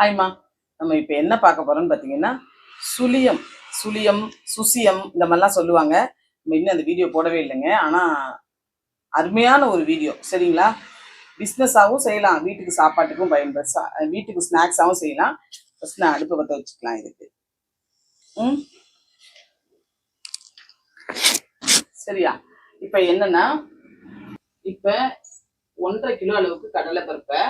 ஹாய்மா நம்ம இப்போ என்ன பார்க்க போகிறோம்னு பார்த்தீங்கன்னா சுழியம் சுழியம் சுசியம் இந்த மாதிரிலாம் சொல்லுவாங்க. நம்ம இன்னும் அந்த வீடியோ போடவே இல்லைங்க. ஆனால் அருமையான ஒரு வீடியோ. சரிங்களா? பிஸ்னஸாகவும் செய்யலாம். வீட்டுக்கு சாப்பாட்டுக்கும் பயன்படு வீட்டுக்கு ஸ்நாக்ஸாகவும் செய்யலாம். ஃபஸ்ட் நான் அடுப்பை பற்ற வச்சுக்கலாம் இதுக்கு. ம்? சரியா? இப்போ என்னன்னா இப்போ ஒன்றரை கிலோ அளவுக்கு கடலை பருப்பை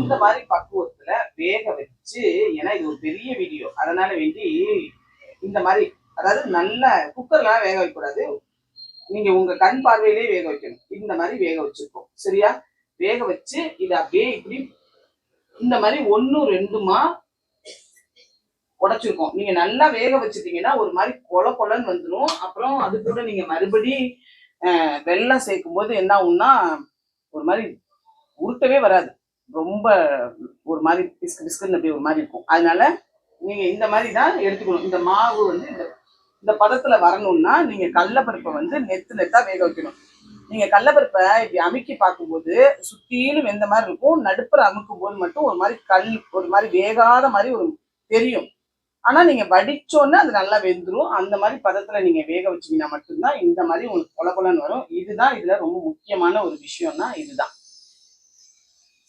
இந்த மாதிரி பக்குவத்துல வேக வச்சு ஏன்னா இது ஒரு பெரிய வீடியோ அதனால வேண்டி இந்த மாதிரி அதாவது நல்ல குக்கர்லாம் வேக வைக்கக்கூடாது. நீங்க உங்க கண் பார்வையிலே வேக வைக்கணும். இந்த மாதிரி வேக வச்சிருக்கோம். சரியா? வேக வச்சு இதை அப்படியே இப்படி இந்த மாதிரி ஒன்னு ரெண்டுமா உடைச்சிருக்கோம். நீங்க நல்லா வேக வச்சுட்டீங்கன்னா ஒரு மாதிரி கொல கொலன்னு வந்துடும் அப்புறம் அது கூட நீங்க மறுபடி வெள்ளம் சேர்க்கும் போது என்ன ஆகும்னா ஒரு மாதிரி உருட்டவே வராது. ரொம்ப ஒரு மாதிரி பிஸ்கு பிஸ்குன்னு அப்படி ஒரு மாதிரி இருக்கும். அதனால நீங்க இந்த மாதிரி தான் எடுத்துக்கணும். இந்த மாவு வந்து இந்த இந்த பதத்துல வரணும்னா நீங்க கடலப்பருப்பை வந்து நெத்து நெத்தா வேக வைக்கணும். நீங்க கடலப்பருப்பை இப்படி அமுக்கி பார்க்கும்போது சுற்றிலும் வெந்த மாதிரி இருக்கும் நடுப்புற அமுக்கும் போது மட்டும் ஒரு மாதிரி கல் ஒரு மாதிரி வேகாத மாதிரி ஒரு தெரியும். ஆனா நீங்க வடிச்சோன்னே அது நல்லா வெந்துரும். அந்த மாதிரி பதத்துல நீங்க வேக வச்சீங்கன்னா மட்டும்தான் இந்த மாதிரி உங்களுக்கு கொல கொலன்னு வரும். இதுதான் இதுல ரொம்ப முக்கியமான ஒரு விஷயம்னா இதுதான்.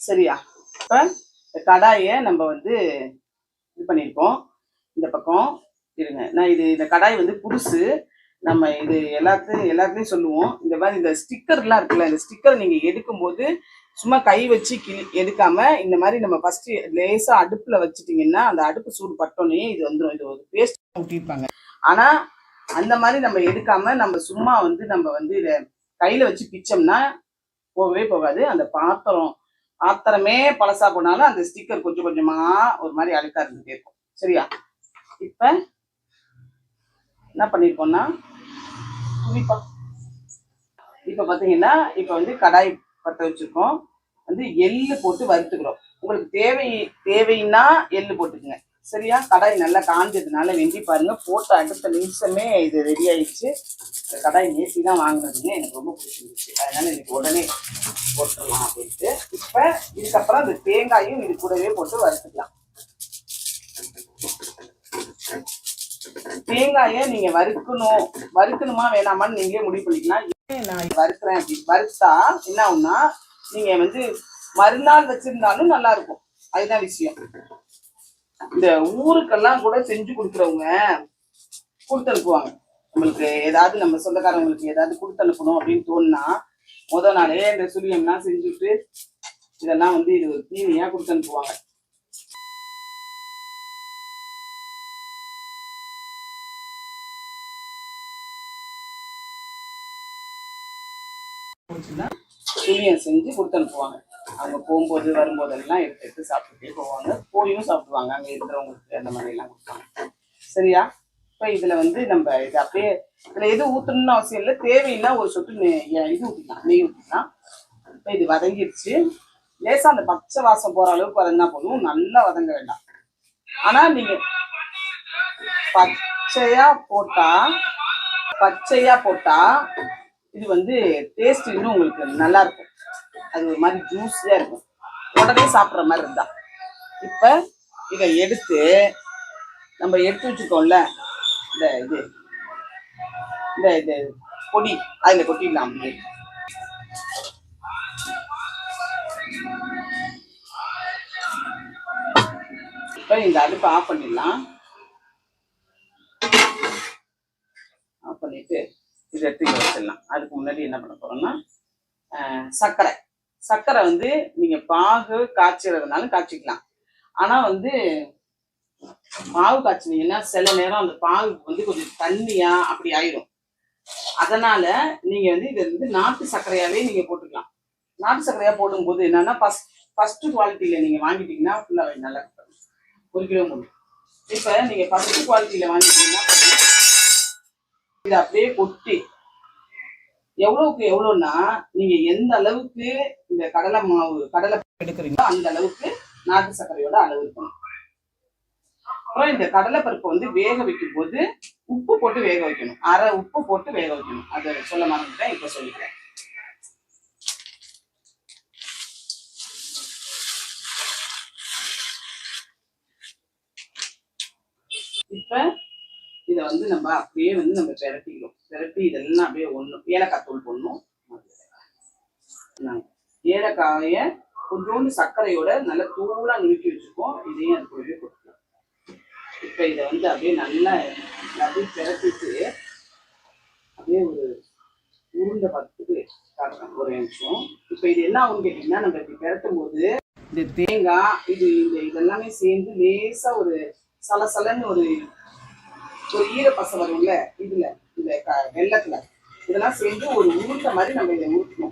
சரியா? இப்போ இந்த கடாயை நம்ம வந்து இது பண்ணியிருக்கோம். இந்த பக்கம் இருங்க. நான் இது இந்த கடாய் வந்து புதுசு. நம்ம இது எல்லாத்தையும் எல்லாத்துலேயும் சொல்லுவோம். இந்த மாதிரி இந்த ஸ்டிக்கர்லாம் இருக்குல்ல இந்த ஸ்டிக்கர் நீங்கள் எடுக்கும்போது சும்மா கை வச்சு கிளி எடுக்காம இந்த மாதிரி நம்ம ஃபர்ஸ்ட் லேசா அடுப்புல வச்சுட்டீங்கன்னா அந்த அடுப்பு சூடு பட்டோன்னே இது வந்துடும் இது ஒரு பேஸ்ட் ஊட்டியிருப்பாங்க. ஆனா அந்த மாதிரி நம்ம எடுக்காம நம்ம சும்மா வந்து நம்ம வந்து இதை கையில வச்சு பிச்சோம்னா போகவே போகாது. அந்த பாத்திரம் ஆத்திரமே பழசா போனாலும் அந்த ஸ்டிக்கர் கொஞ்சம் கொஞ்சமா ஒரு மாதிரி அழுக்கா இருந்துட்டே இருக்கும். சரியா? இப்ப என்ன பண்ணிருக்கோம்னா துணிப்பா இப்ப பாத்தீங்கன்னா இப்ப வந்து கடாய் பற்ற வச்சிருக்கோம். வந்து எள்ளு போட்டு வறுத்துக்கிறோம். உங்களுக்கு தேவை தேவைன்னா எள்ளு போட்டுக்கங்க. சரியா? கடாய் நல்லா காஞ்சதுனால வெந்தி பாருங்க. போட்ட அடுத்த நிமிஷமே இது ரெடி ஆயிடுச்சு. கடாய் நேசி தான் வாங்கினதுங்க. எனக்கு ரொம்ப பிடிச்சிருந்துச்சு. அதனால இன்னைக்கு உடனே போட்டுடலாம் அப்படின்ட்டு. இப்ப இதுக்கப்புறம் அந்த தேங்காயும் இது கூடவே போட்டு வறுத்துக்கலாம். தேங்காயை நீங்க வறுக்கணும். வறுக்கணுமா வேணாமான்னு நீங்களே முடிவு பண்ணிக்கலாம் நான் இதை வறுக்கிறேன் அப்படி வறுத்தா என்ன ஆகும்னா நீங்க வந்து மறுநாள் வச்சிருந்தாலும் நல்லா இருக்கும். அதுதான் விஷயம். இந்த ஊருக்கெல்லாம் கூட செஞ்சு கொடுக்குறவங்க கொடுத்து அனுப்புவாங்க. நம்மளுக்கு ஏதாவது நம்ம சொந்தக்காரங்களுக்கு ஏதாவது கொடுத்து அனுப்பணும் அப்படின்னு தோணுனா முத நாளே இந்த சுழியம்லாம் செஞ்சுட்டு இதெல்லாம் வந்து இது ஒரு தீனியா கொடுத்து அனுப்புவாங்க. சுழியம் செஞ்சு கொடுத்து அனுப்புவாங்க. அவங்க போகும்போது வரும்போதெல்லாம் எடுத்து எடுத்து சாப்பிட்டுட்டே போவாங்க. போயும் சாப்பிடுவாங்க. அங்கே இருக்கிறவங்களுக்கு அந்த மாதிரிலாம் கொடுப்பாங்க. சரியா? இப்போ இதில் வந்து நம்ம இது அப்படியே இதில் எது ஊற்றணும்னு அவசியம் இல்லை. தேவைன்னா ஒரு சொட்டு இது ஊற்றிக்கலாம் நெய் ஊற்றிக்கலாம் இப்போ இது வதங்கிடுச்சு லேசாக அந்த பச்சை வாசம் போகிற அளவுக்கு வதங்கினா போதும். நல்லா வதங்க வேண்டாம். ஆனால் நீங்கள் பச்சையா போட்டா பச்சையா போட்டா இது வந்து டேஸ்ட் இன்னும் உங்களுக்கு நல்லா இருக்கும். அது ஒரு மாதிரி ஜூஸியா இருக்கும். உடனே சாப்பிட்ற மாதிரி இருந்தா. இப்ப இதை எடுத்து நம்ம எடுத்து வச்சுக்கோம்ல இந்த இது இந்த இது பொடி அதுல கொட்டிடலாம் அப்படியே. இப்போ இந்த அடுப்பை ஆஃப் பண்ணிடலாம். ஆஃப் பண்ணிட்டு இதை எடுத்து வச்சிடலாம். அதுக்கு முன்னாடி என்ன பண்ண போகிறோம்னா சர்க்கரை. சர்க்கரை வந்து நீங்க பாகு காய்ச்சறதுனாலும் காய்ச்சிக்கலாம். ஆனா வந்து மாவு காய்ச்சினீங்கன்னா சில நேரம் அந்த பாகு வந்து கொஞ்சம் தண்ணியா அப்படி ஆயிரும் அதனால நீங்க வந்து இதை வந்து நாட்டு சர்க்கரையாவே நீங்க போட்டுக்கலாம். நாட்டு சர்க்கரையா போடும்போது என்னன்னா ஃபர்ஸ்ட் ஃபர்ஸ்ட் குவாலிட்டியில நீங்க வாங்கிட்டீங்கன்னா ஃபுல்லா நல்லா இருக்கும். ஒரு கிலோ மூணு. இப்ப நீங்க ஃபர்ஸ்ட் குவாலிட்டியில வாங்கிட்டீங்கன்னா இது அப்படியே கொட்டி எவ்வளவுக்கு எவ்வளோன்னா நீங்க எந்த அளவுக்கு இந்த கடலை மாவு கடலை எடுக்கிறீங்களோ அந்த அளவுக்கு நாட்டு சர்க்கரையோட அளவு இருக்கணும். அப்புறம் இந்த கடலை பருப்பை வந்து வேக வைக்கும் போது உப்பு போட்டு வேக வைக்கணும். அரை உப்பு போட்டு வேக வைக்கணும். அதை சொல்ல மறந்துட்டேன் இப்போ சொல்லிக்கிறேன். இப்போ இதை வந்து நம்ம அப்படியே வந்து நம்ம பிரட்டிக்கணும் பிரட்டி இதெல்லாம் அப்படியே ஒன்று ஏலக்காய் தூள் போடணும். ஏலக்காய கொஞ்சோண்டு சர்க்கரையோட நல்லா தூளா நுணுக்கி வச்சுருக்கோம். இதையும் அது கூடவே கொடுக்கலாம் இப்ப இதை வந்து அப்படியே நல்லா அப்படியே பிரட்டிட்டு அப்படியே ஒரு உருண்டை பத்துக்கு காட்டுறேன். ஒரு நிமிஷம். இப்போ இது என்ன ஆகும்னு கேட்டிங்கன்னா நம்ம இப்படி பிரட்டும் போது இந்த தேங்காய் இது இந்த இதெல்லாமே சேர்ந்து லேசா ஒரு சலசலன்னு ஒரு ஒரு ஈரப்பசை வரும்ல? இதுல இந்த க- வெள்ளத்துல. இதெல்லாம் சேர்ந்து ஒரு உருண்டை மாதிரி நம்ம இதை உருட்டணும்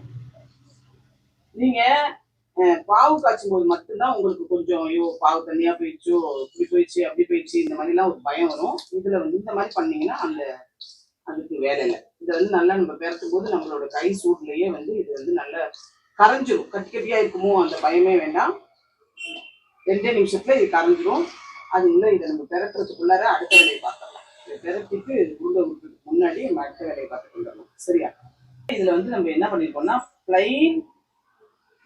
நீங்க பாவு காய்ச்சும் போது மட்டும்தான் உங்களுக்கு கொஞ்சம் ஐயோ பாவு தண்ணியா போயிடுச்சோ இப்படி போயிடுச்சு அப்படி போயிடுச்சு இந்த மாதிரிலாம் ஒரு பயம் வரும். இதுல வந்து இந்த மாதிரி பண்ணீங்கன்னா அந்த அதுக்கு வேலை இல்லை. இதை வந்து நல்லா நம்ம பெரட்டும் போது நம்மளோட கை சூட்லயே வந்து இது வந்து நல்லா கரைஞ்சிரும். கட்டி கட்டியா இருக்குமோ அந்த பயமே வேண்டாம். ரெண்டே நிமிஷத்துல இது கரைஞ்சிரும். அது உள்ள இதை நம்ம பிறக்கிறதுக்குள்ளார அடுத்த வேலையை பார்க்கலாம். இதை பெரட்டிட்டு உருண்டை முன்னாடி நம்ம அடுத்த வேலையை பார்த்துட்டு வந்துடணும் சரியா? இதுல வந்து நம்ம என்ன பண்ணிருக்கோம்னா பிளைன்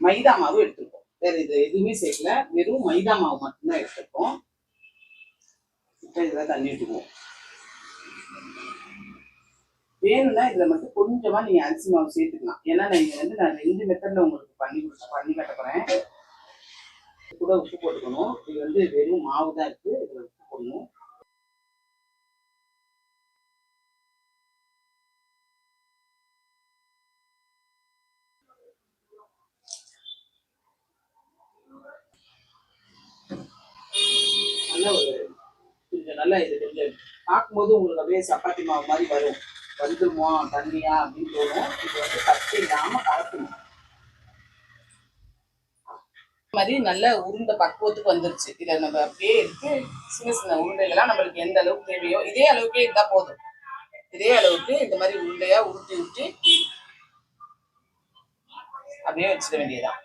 மைதா மாவு எடுத்துருக்கோம். வேற இது எதுவுமே சேர்க்கல. வெறும் மைதா மாவு மட்டும்தான் எடுத்துருக்கோம். இப்போ இதில் தண்ணி விட்டுருவோம் வேணும்னா இதுல மட்டும் கொஞ்சமா நீங்க அரிசி மாவு சேர்த்துக்கலாம். ஏன்னா நீங்க வந்து நான் ரெண்டு மெத்தட்ல உங்களுக்கு பண்ணி கொடுத்த பண்ணி கட்ட போறேன். கூட உப்பு போட்டுக்கணும். இது வந்து வெறும் மாவு தான் இருக்கு. இதுல உப்பு போடணும். நல்ல ஒரு கொஞ்சம் நல்லா இது கொஞ்சம் பார்க்கும்போது உங்களுக்கு அப்படியே சப்பாத்தி மாவு மாதிரி வரும். வந்துருமோ தண்ணியா அப்படின்னு தோணும். இது வந்து கட்டி இல்லாம கலக்கணும். மாதிரி நல்ல உருண்டை பக்குவத்துக்கு வந்துருச்சு. இதை நம்ம அப்படியே எடுத்து சின்ன சின்ன உருண்டைகள்லாம் நம்மளுக்கு எந்த அளவுக்கு தேவையோ இதே அளவுக்கே இருந்தா போதும். இதே அளவுக்கு இந்த மாதிரி உருண்டையா உருட்டி உருட்டி அப்படியே வச்சுக்க வேண்டியதான்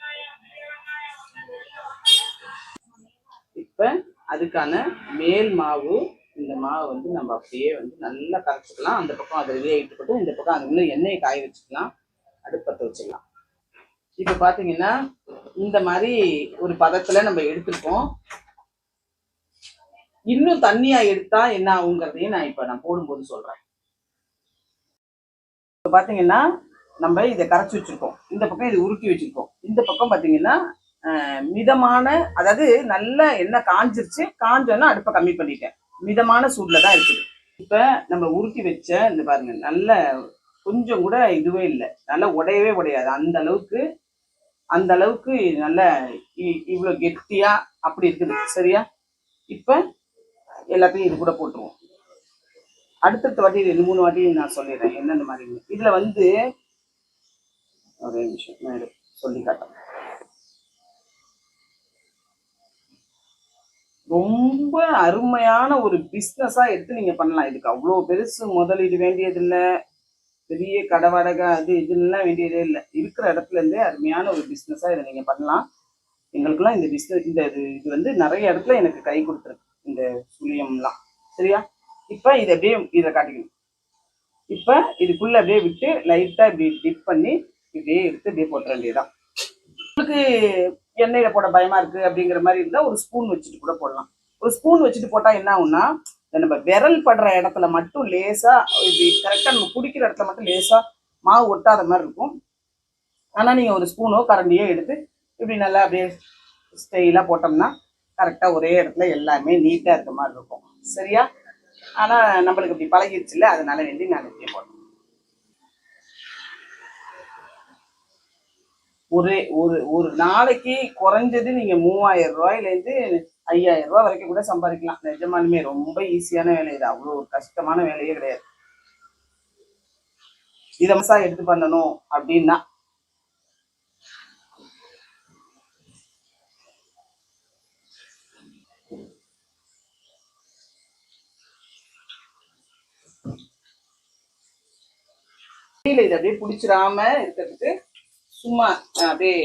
இப்போ அதுக்கான மேல் மாவு இந்த மாவு வந்து நம்ம அப்படியே வந்து நல்லா கரைச்சிக்கலாம். அந்த பக்கம் அதை ரெடி ஆகிட்டு போட்டு இந்த பக்கம் அது எண்ணெயை காய வச்சுக்கலாம். அடுப்பத்தை வச்சுக்கலாம். இப்போ பார்த்தீங்கன்னா இந்த மாதிரி ஒரு பதத்தில் நம்ம எடுத்திருக்கோம். இன்னும் தண்ணியா எடுத்தா என்ன ஆகுங்கிறதையும் நான் இப்போ நான் போடும்போது சொல்றேன். இப்போ பார்த்தீங்கன்னா நம்ம இதை கரைச்சி வச்சிருக்கோம். இந்த பக்கம் இதை உருக்கி வச்சிருக்கோம். இந்த பக்கம் பார்த்தீங்கன்னா மிதமான அதாவது நல்ல எண்ணெய் காஞ்சிருச்சு. காஞ்சோன்னா அடுப்பை கம்மி பண்ணிட்டேன். மிதமான சூடில் தான் இருக்குது. இப்போ நம்ம உருட்டி வச்ச இந்த பாருங்க நல்ல கொஞ்சம் கூட இதுவே இல்லை. நல்லா உடையவே உடையாது. அந்த அளவுக்கு அந்த அளவுக்கு நல்ல இ- இவ்வளோ கெட்டியா அப்படி இருக்குது. சரியா? இப்போ எல்லாத்தையும் இது கூட போட்டுருவோம். அடுத்தடுத்த வாட்டி ரெண்டு மூணு வாட்டி நான் சொல்லிடுறேன். என்னென்ன மாதிரி. இதில் வந்து ஒரே நிமிஷம் நான் சொல்லி காட்டுறேன். ரொம்ப அருமையான ஒரு பிஸ்னஸாக எடுத்து நீங்கள் பண்ணலாம். இதுக்கு அவ்வளோ பெருசு. முதலீடு வேண்டியதில்லை. பெரிய கடை வாடகை அது இதுலாம் வேண்டியதே இல்லை. இருக்கிற இடத்துலேருந்தே அருமையான ஒரு பிஸ்னஸாக இதை நீங்கள் பண்ணலாம். எங்களுக்கெல்லாம் இந்த பிஸ்னஸ் இந்த இது இது வந்து நிறைய இடத்துல எனக்கு கை கொடுத்துருக்கு. இந்த சுழியம்லாம். சரியா? இப்போ இதை அப்படியே இதை காட்டிக்கணும். இப்போ இதுக்குள்ளே அப்படியே விட்டு லைட்டாக இப்படி டிப் பண்ணி இப்படியே எடுத்து அப்படியே போட்டுற வேண்டியதுதான். உங்களுக்கு எண்ணெயில் போட பயமா இருக்கு அப்படிங்கிற மாதிரி இருந்தால் ஒரு ஸ்பூன் வச்சுட்டு கூட போடலாம். ஒரு ஸ்பூன் வச்சுட்டு போட்டால் என்ன ஆகும்னா நம்ம விரல் படுற இடத்துல மட்டும் லேசாக இப்படி கரெக்டாக நம்ம குடிக்கிற இடத்துல மட்டும் லேசாக மாவு ஒட்டாத மாதிரி இருக்கும். ஆனால் நீங்கள் ஒரு ஸ்பூனோ கரண்டியோ எடுத்து இப்படி நல்லா அப்படியே ஸ்டெயிலாக போட்டோம்னா கரெக்டாக ஒரே இடத்துல எல்லாமே நீட்டாக இருக்க மாதிரி இருக்கும். சரியா? ஆனால் நம்மளுக்கு இப்படி பழகிடுச்சுல்ல அதனால வேண்டி நான் இப்படியே போட்டேன் ஒரு ஒரு ஒரு நாளைக்கு குறைஞ்சது நீங்க மூவாயிரம் ரூபாயிலேருந்து ஐயாயிரம் ரூபாய் வரைக்கும் கூட சம்பாதிக்கலாம். நிஜமானுமே ரொம்ப ஈஸியான வேலை இது. அவ்வளோ ஒரு கஷ்டமான வேலையே கிடையாது. இதை மசா எடுத்து பண்ணணும் அப்படின்னா கீழே இதை அப்படியே பிடிச்சிடாம இருக்கிறதுக்கு சும்மா அப்படியே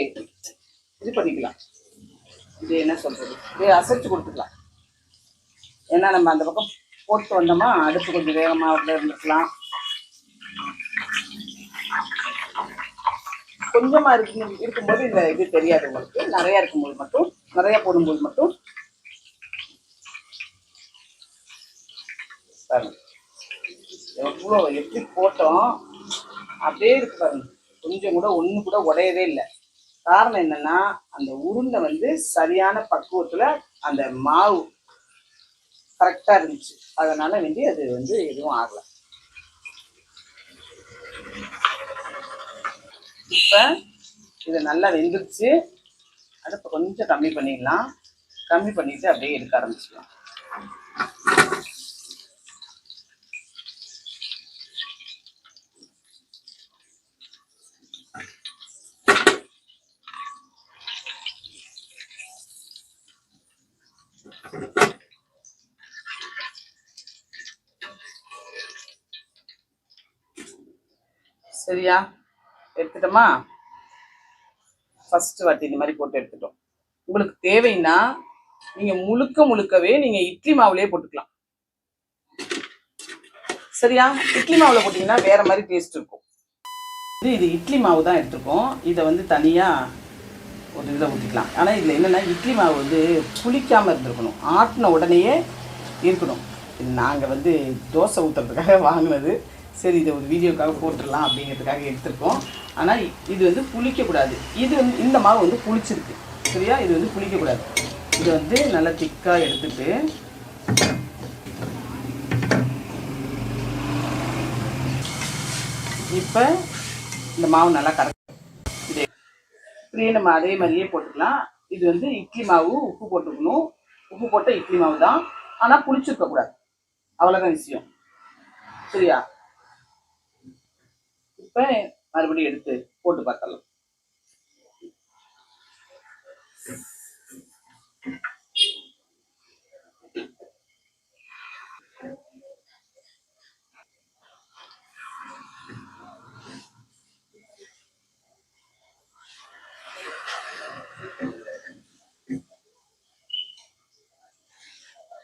இது பண்ணிக்கலாம். இது என்ன சொல்கிறது அப்படியே அசைச்சு கொடுத்துக்கலாம். ஏன்னா நம்ம அந்த பக்கம் போட்டு வந்தோமா அடுப்பு கொஞ்சம் வேகமாக இருந்துக்கலாம். கொஞ்சமாக இருக்கு இருக்கும்போது இந்த இது தெரியாது உங்களுக்கு. நிறையா இருக்கும்போது மட்டும் நிறையா போடும்போது மட்டும். பாருங்க. எவ்வளோ எப்படி போட்டோம்? அப்படியே இருக்கு பாருங்க. கொஞ்சம் கூட ஒன்று கூட உடையவே இல்லை. காரணம் என்னன்னா அந்த உருண்டை வந்து சரியான பக்குவத்தில் அந்த மாவு கரெக்டாக இருந்துச்சு. அதனால வேண்டி அது வந்து எதுவும் ஆகலை. இப்போ இது நல்லா வெந்துருச்சு. அடுப்பை கொஞ்சம் கம்மி பண்ணிடலாம். கம்மி பண்ணிட்டு அப்படியே எடுக்க ஆரம்பிச்சிடலாம் சரியா எடுத்துட்டோமா? ஃபர்ஸ்ட் வாட்டி இந்த மாதிரி போட்டு எடுத்துட்டோம். உங்களுக்கு தேவைன்னா நீங்க முழுக்க முழுக்கவே நீங்க இட்லி மாவுலயே போட்டுக்கலாம். சரியா? இட்லி மாவுல போட்டீங்கன்னா வேற மாதிரி டேஸ்ட் இருக்கும். இது இட்லி மாவு தான் எடுத்துருக்கோம். இதை வந்து தனியாக ஒரு இதில் ஊற்றிக்கலாம் ஆனால் இதில் என்னென்னா இட்லி மாவு வந்து புளிக்காமல் இருந்திருக்கணும். ஆட்டின உடனேயே இருக்கணும். நாங்கள் வந்து தோசை ஊற்றுறதுக்காக வாங்கினது. சரி இதை ஒரு வீடியோக்காக போட்டுடலாம் அப்படிங்கிறதுக்காக எடுத்திருக்கோம். ஆனால் இது வந்து புளிக்கக்கூடாது. இது வந்து இந்த மாவு வந்து புளிச்சிருக்கு. சரியா? இது வந்து புளிக்கக்கூடாது. இது வந்து நல்லா திக்காக எடுத்துட்டு இப்போ இந்த மாவு நல்லா கரெக்ட் இது இப்படியே நம்ம அதே மாதிரியே போட்டுக்கலாம். இது வந்து இட்லி மாவு உப்பு போட்டுக்கணும். உப்பு போட்ட இட்லி மாவு தான். ஆனால் புளிச்சிருக்கக்கூடாது. அவ்வளோதான் விஷயம். சரியா? இப்போ மறுபடியும் எடுத்து போட்டு பார்க்கலாம்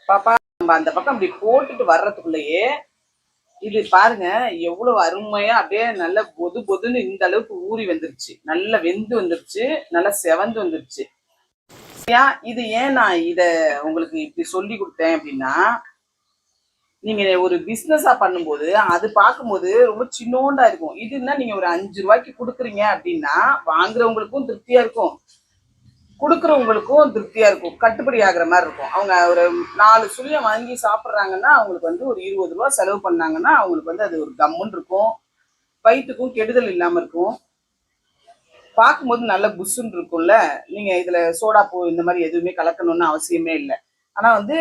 பாப்பா நம்ம அந்த பக்கம் அப்படி போட்டுட்டு வர்றதுக்குள்ளேயே இது பாருங்க எவ்வளவு அருமையா அப்படியே நல்ல பொது பொதுன்னு இந்த அளவுக்கு ஊறி வந்துருச்சு. நல்லா வெந்து வந்துருச்சு நல்லா செவந்து வந்துருச்சு. ஏன் இது ஏன் நான் இத உங்களுக்கு இப்படி சொல்லி கொடுத்தேன் அப்படின்னா நீங்க ஒரு பிசினஸா பண்ணும்போது அது பார்க்கும்போது ரொம்ப சின்னோண்டா இருக்கும். இதுன்னா நீங்க ஒரு அஞ்சு ரூபாய்க்கு கொடுக்குறீங்க அப்படின்னா வாங்குறவங்களுக்கும் திருப்தியா இருக்கும். கொடுக்குறவங்களுக்கும் திருப்தியாக இருக்கும். கட்டுப்படி ஆகிற மாதிரி இருக்கும். அவங்க ஒரு நாலு சுழியை வாங்கி சாப்பிட்றாங்கன்னா அவங்களுக்கு வந்து ஒரு இருபது ரூபா செலவு பண்ணாங்கன்னா அவங்களுக்கு வந்து அது ஒரு கம்முன்னு இருக்கும். வயிற்றுக்கும் கெடுதல் இல்லாமல் இருக்கும். பார்க்கும்போது நல்ல புஷ்ஷுன்னு இருக்கும்ல. நீங்கள் இதில் சோடா பூ இந்த மாதிரி எதுவுமே கலக்கணும்னு அவசியமே இல்லை. ஆனால் வந்து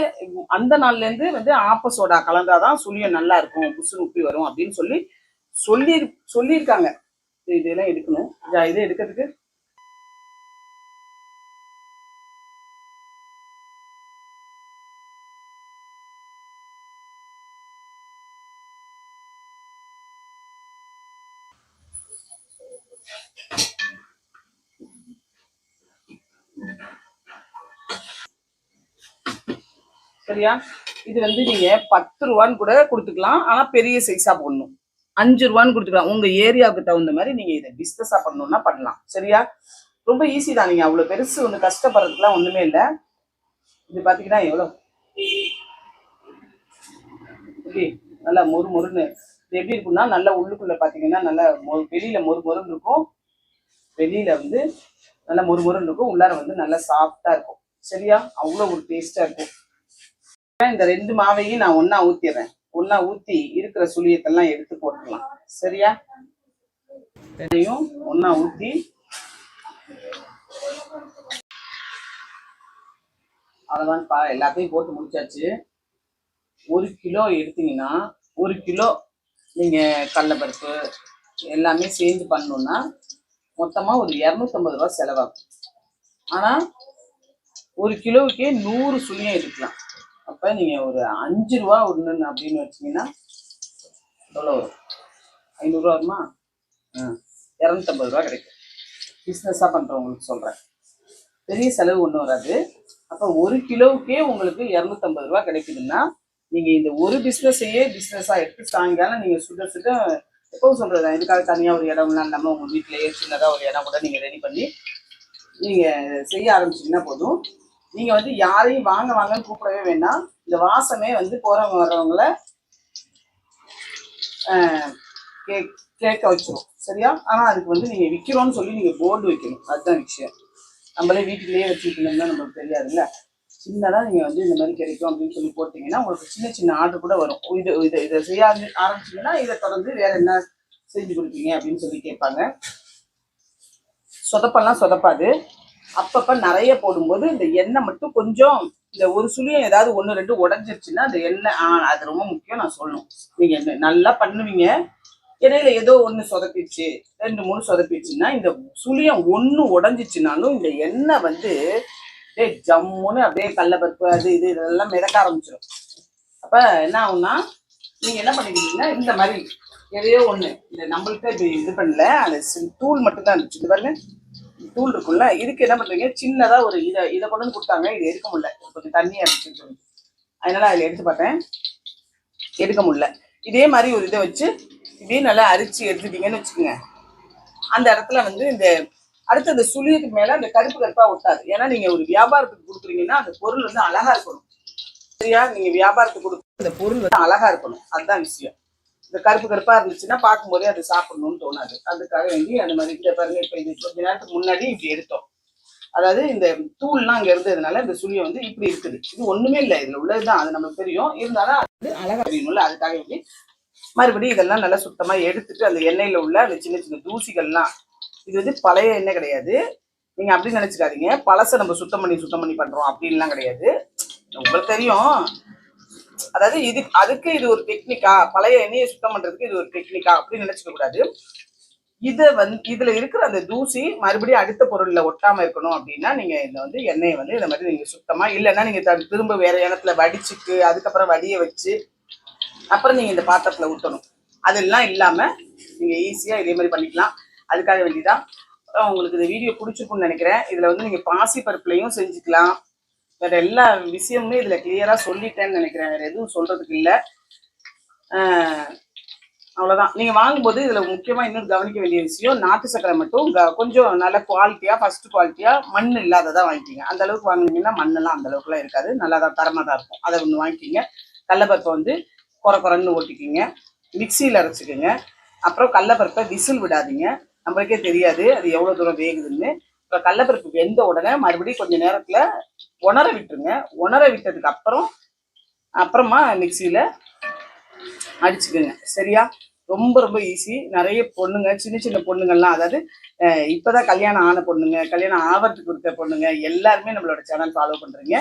அந்த நாள்லேருந்து வந்து ஆப்ப சோடா கலந்தாதான் சுழியம் நல்லா இருக்கும் புஷ்ஷுன்னு உப்பி வரும் அப்படின்னு சொல்லி சொல்லி சொல்லியிருக்காங்க. இதெல்லாம் எடுக்கணும். இதை எடுக்கிறதுக்கு சரியா? இது வந்து நீங்க பத்து ரூபான்னு கூட கொடுத்துக்கலாம். ஆனா பெரிய சைஸா போடணும். அஞ்சு ரூபான்னு கொடுத்துக்கலாம். உங்க ஏரியாவுக்கு தகுந்த மாதிரி நீங்க இதை பிஸ்னஸா பண்ணணும்னா பண்ணலாம். சரியா? ரொம்ப ஈஸி தான். நீங்க அவ்வளவு பெருசு ஒண்ணு கஷ்டப்படுறதுக்குலாம் ஒண்ணுமே இல்லை. இது பாத்தீங்கன்னா எவ்வளவு எப்படி நல்லா மொறு மொறுன்னு. இது எப்படி இருக்கும்னா நல்லா உள்ளுக்குள்ள பாத்தீங்கன்னா நல்லா மொ- வெளியில மொறு மொறுன்னு இருக்கும். வெளியில வந்து நல்லா மொறு மொறுன்னு இருக்கும். உள்ளார வந்து நல்லா சாஃப்டா இருக்கும். சரியா? அவ்வளோ ஒரு டேஸ்டா இருக்கும். இந்த ரெண்டு மாவையும் நான் ஒன்னா ஊத்திடுறேன். ஒன்னா ஊத்தி இருக்கிற சுழியத்தெல்லாம் எடுத்து போட்டுக்கலாம். சரியா? இதையும் ஒன்னா ஊத்தி. அவ்வளோதான்ப்பா எல்லாத்தையும் போட்டு முடிச்சாச்சு. ஒரு கிலோ எடுத்தீங்கன்னா ஒரு கிலோ நீங்க கடலப்பருப்பு எல்லாமே சேர்ந்து பண்ணணும்னா மொத்தமா ஒரு இரநூத்தம்பது ரூபா செலவாகும். ஆனா ஒரு கிலோவுக்கே நூறு சுழியம் எடுக்கலாம். அப்ப நீங்க ஒரு அஞ்சு ரூபா ஒன்று அப்படின்னு வச்சீங்கன்னா எவ்வளோ வரும்? ஐநூறுரூவா வருமா? ஆ இரநூத்தம்பது ரூபா கிடைக்கும். பிஸ்னஸாக பண்ணுறவங்களுக்கு சொல்கிறேன் பெரிய செலவு ஒன்றும் வராது. அப்போ ஒரு கிலோவுக்கே உங்களுக்கு இரநூத்தம்பது ரூபா கிடைக்குதுன்னா நீங்கள் இந்த ஒரு பிஸ்னஸையே பிஸ்னஸாக எடுத்து சாயங்காலம் நீங்கள் சுட சுட எப்பவும் சொல்கிறது இதுக்காக தனியாக ஒரு இடம்லாம் இல்லாமல் உங்கள் வீட்டிலேயே சின்னதாக ஒரு இடம் கூட நீங்கள் ரெடி பண்ணி நீங்கள் செய்ய ஆரம்பிச்சிங்கன்னா போதும். நீங்கள் வந்து யாரையும் வாங்க வாங்கன்னு கூப்பிடவே வேண்டாம். இந்த வாசமே வந்து போகிறவங்க வர்றவங்கள கேக் கேட்க வச்சிரும். சரியா? ஆனா அதுக்கு வந்து நீங்க விற்கிறோம்னு சொல்லி நீங்க போர்டு வைக்கணும். அதுதான் விஷயம். நம்மளே வீட்டிலேயே வச்சுக்கணும்னா நம்மளுக்கு தெரியாதுல்ல? சின்னதாக நீங்கள் வந்து இந்த மாதிரி கிடைக்கும் அப்படின்னு சொல்லி போட்டிங்கன்னா உங்களுக்கு சின்ன சின்ன ஆர்டர் கூட வரும். இது இதை இதை செய்ய ஆரம்பிச்சிங்கன்னா ஆரம்பிச்சீங்கன்னா இதை தொடர்ந்து வேற என்ன செஞ்சு கொடுப்பீங்க அப்படின்னு சொல்லி கேட்பாங்க. சொதப்பெல்லாம் சொதப்பாது. அப்பப்ப நிறைய போடும்போது இந்த எண்ணெய் மட்டும் கொஞ்சம் இந்த ஒரு சுழியம் ஏதாவது ஒன்று ரெண்டு உடஞ்சிருச்சுன்னா அந்த எண்ணெய் ஆ அது ரொம்ப முக்கியம் நான் சொல்லணும். நீங்க என்ன நல்லா பண்ணுவீங்க. இடையில ஏதோ ஒன்று சொதப்பிடுச்சு ரெண்டு மூணு சொதப்பிடுச்சுன்னா இந்த சுழியம் ஒன்று உடஞ்சிச்சுனாலும் இந்த எண்ணெய் வந்து அப்படியே ஜம்முன்னு அப்படியே கடலப்பருப்பு அது இது இதெல்லாம் மிதக்க ஆரம்பிச்சிடும் அப்ப என்ன ஆகும்னா நீங்க என்ன பண்ணிக்கிட்டீங்கன்னா இந்த மாதிரி எதையோ ஒன்று இந்த நம்மள்கிட்ட இப்படி இது பண்ணல அந்த தூள் மட்டும் தான் இருந்துச்சு இது பாருங்க. தூள் இருக்கும்ல இதுக்கு என்ன பண்றீங்க? சின்னதா ஒரு இதை இதை கொண்டு வந்து கொடுத்தாங்க. இது எடுக்க முடியல. கொஞ்சம் தண்ணியா இருந்துச்சுன்னு சொல்லி அதனால அதில் எடுத்து பார்த்தேன். எடுக்க முடியல. இதே மாதிரி ஒரு இதை வச்சு இதே நல்லா அரிச்சு எடுத்துட்டீங்கன்னு வச்சுக்கோங்க. அந்த இடத்துல வந்து இந்த அடுத்து அந்த சுழியத்துக்கு மேல அந்த கருப்பு கருப்பா ஒட்டாது. ஏன்னா நீங்க ஒரு வியாபாரத்துக்கு கொடுக்குறீங்கன்னா அந்த பொருள் வந்து அழகா இருக்கணும். சரியா? நீங்க வியாபாரத்துக்கு கொடுக்குற அந்த பொருள் வந்து அழகா இருக்கணும். அதுதான் விஷயம். இந்த கருப்பு கருப்பா இருந்துச்சுன்னா பார்க்கும்போதே அது சாப்பிடணும்னு தோணாது. அதுக்காக வேண்டி அந்த மாதிரி இந்த பாருங்க இப்போ இது கொஞ்ச நேரத்துக்கு முன்னாடி இப்படி எடுத்தோம். அதாவது இந்த தூள்லாம் அங்கே இருந்ததுனால இந்த சுழியை வந்து இப்படி இருக்குது. இது ஒண்ணுமே இல்லை இதுல உள்ளதுதான் அது நமக்கு தெரியும். இருந்தாலும் அது அழகா தெரியணும்ல அதுக்காக வேண்டி மறுபடியும் இதெல்லாம் நல்லா சுத்தமா எடுத்துட்டு அந்த எண்ணெயில உள்ள அந்த சின்ன சின்ன தூசிகள்லாம். இது வந்து பழைய எண்ணெய் கிடையாது. நீங்க அப்படி நினைச்சுக்காதீங்க. பழசை நம்ம சுத்தம் பண்ணி சுத்தம் பண்ணி பண்றோம். அப்படின்லாம் கிடையாது. உங்களுக்கு தெரியும். அதாவது இது அதுக்கு இது ஒரு டெக்னிக்கா பழைய எண்ணெயை சுத்தம் பண்றதுக்கு இது ஒரு டெக்னிக்கா அப்படின்னு நினைச்சுக்க கூடாது. இதை வந்து இதுல இருக்கிற அந்த தூசி மறுபடியும் அடுத்த பொருள்ல ஒட்டாம இருக்கணும் அப்படின்னா நீங்க இந்த வந்து எண்ணெயை வந்து இந்த மாதிரி நீங்க சுத்தமா இல்லைன்னா நீங்க த- திரும்ப வேற இடத்துல வடிச்சுட்டு அதுக்கப்புறம் வடிய வச்சு அப்புறம் நீங்க இந்த பாத்திரத்துல ஊற்றணும் அதெல்லாம் இல்லாம நீங்க ஈஸியா இதே மாதிரி பண்ணிக்கலாம். அதுக்காக வேண்டிதான். உங்களுக்கு இந்த வீடியோ பிடிச்சிருக்கும்னு நினைக்கிறேன். இதுல வந்து நீங்க பாசி பருப்புலையும் செஞ்சுக்கலாம். வேற எல்லா விஷயமுமே இதுல கிளியரா சொல்லிட்டேன்னு நினைக்கிறேன். வேற எதுவும் சொல்றதுக்கு இல்ல. ஆஹ் அவ்வளவுதான். நீங்க வாங்கும்போது இதுல முக்கியமா இன்னும் கவனிக்க வேண்டிய விஷயம் நாட்டு சக்கரை மட்டும் கொஞ்சம் நல்ல குவாலிட்டியா ஃபர்ஸ்ட் குவாலிட்டியா மண் இல்லாததாக வாங்கிக்கிங்க. அந்த அளவுக்கு வாங்குனீங்கன்னா மண்ணெல்லாம் அந்த அளவுக்குலாம் இருக்காது. நல்லா தான் தரமா தான் இருக்கும். அதை ஒன்று வாங்கிக்கிங்க. கடலப்பருப்பை வந்து குறை குறைன்னு ஓட்டிக்கிங்க. மிக்சியில் அரைச்சிக்கோங்க. அப்புறம் கடலப்பருப்பை விசில் விடாதீங்க. நம்மளுக்கே தெரியாது அது எவ்வளோ தூரம் வேகுதுன்னு. இப்போ கடலப்பருப்பு வெந்த உடனே மறுபடியும் கொஞ்ச நேரத்தில் உணர விட்டுருங்க. உணர விட்டதுக்கு அப்புறம் அப்புறமா மிக்சியில் அடிச்சுக்கோங்க. சரியா? ரொம்ப ரொம்ப ஈஸி நிறைய பொண்ணுங்க சின்ன சின்ன பொண்ணுங்கள்லாம் அதாவது இப்போ தான் கல்யாணம் ஆன பொண்ணுங்க கல்யாணம் ஆவறதுக்கு இருக்க பொண்ணுங்க எல்லாருமே நம்மளோட சேனல் ஃபாலோ பண்ணுறீங்க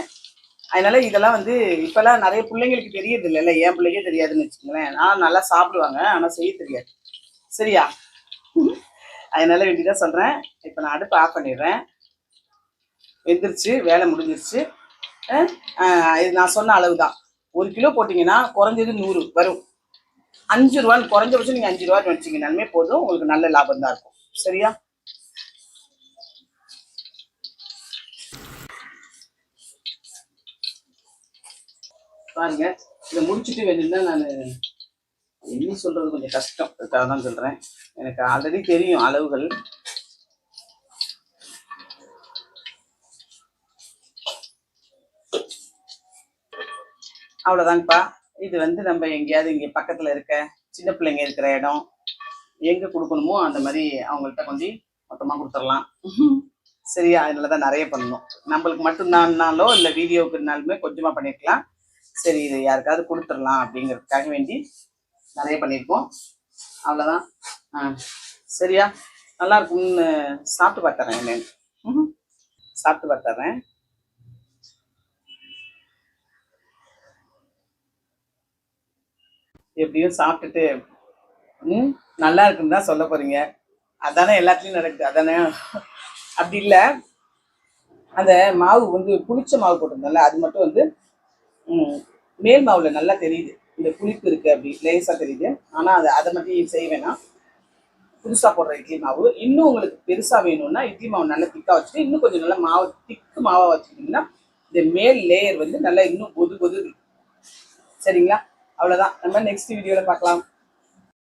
அதனால இதெல்லாம் வந்து இப்போல்லாம் நிறைய பிள்ளைங்களுக்கு தெரியறது இல்லைல்ல என் பிள்ளைக்கே தெரியாதுன்னு வச்சுக்கோங்களேன். நான் நல்லா சாப்பிடுவாங்க ஆனால் செய்ய தெரியாது. சரியா? அதனால வேண்டிதான் சொல்கிறேன் இப்போ நான் அடுப்பு ஆஃப் பண்ணிடுறேன். வெந்துருச்சு வேலை முடிஞ்சிருச்சு. இது நான் சொன்ன அளவு தான் ஒரு கிலோ போட்டிங்கன்னா குறைஞ்சது நூறு வரும். அஞ்சு ரூபான்னு குறைஞ்சபட்சம் நீங்கள் அஞ்சு ரூபான்னு வச்சீங்கன்னாலுமே போதும். உங்களுக்கு நல்ல லாபம் தான் இருக்கும். சரியா? பாருங்க இதை முடிச்சுட்டு வேணும்னா நான் என்ன சொல்றது கொஞ்சம் கஷ்டம். அதுக்காக தான் சொல்றேன். எனக்கு ஆல்ரெடி தெரியும் அளவுகள். அவ்வளோதாங்கப்பா இது வந்து நம்ம எங்கேயாவது இங்கே பக்கத்தில் இருக்க சின்ன பிள்ளைங்க இருக்கிற இடம் எங்கே கொடுக்கணுமோ அந்த மாதிரி அவங்கள்ட்ட கொண்டு மொத்தமாக கொடுத்துடலாம். சரியா? அதனால தான் நிறைய பண்ணணும். நம்மளுக்கு மட்டும்தான்னாலோ இல்லை வீடியோக்குனாலுமே கொஞ்சமாக பண்ணியிருக்கலாம் சரி இது யாருக்காவது கொடுத்துடலாம் அப்படிங்கிறதுக்காக வேண்டி நிறைய பண்ணியிருக்கோம். அவ்வளோதான் ஆ சரியா? நல்லா இருக்கும்னு சாப்பிட்டு பார்த்துறேன் என்னன்னு ம் சாப்பிட்டு பார்த்துறேன். எப்படியும் சாப்பிட்டுட்டு ம் நல்லா இருக்குன்னு தான் சொல்ல போகிறீங்க அதானே எல்லாத்துலேயும் நடக்குது. அதானே? அப்படி இல்லை. அந்த மாவு வந்து புளிச்ச மாவு போட்டிருந்தோம்ல அது மட்டும் வந்து ம், மேல் மாவில் நல்லா தெரியுது. இந்த புளிப்பு இருக்குது அப்படி லேசாக தெரியுது. ஆனால் அது அதை மட்டும் செய்ய வேணாம். புதுசாக போடுற இட்லி மாவு. இன்னும் உங்களுக்கு பெருசாக வேணும்னா இட்லி மாவு நல்லா திக்காக வச்சுட்டு இன்னும் கொஞ்சம் நல்லா மாவு திக்கு மாவாக வச்சுக்கிட்டிங்கன்னா இந்த மேல் லேயர் வந்து நல்லா இன்னும் பொது பொது சரிங்களா? அவ்வளோதான் நம்ம நெக்ஸ்ட் வீடியோவில் பார்க்கலாம்.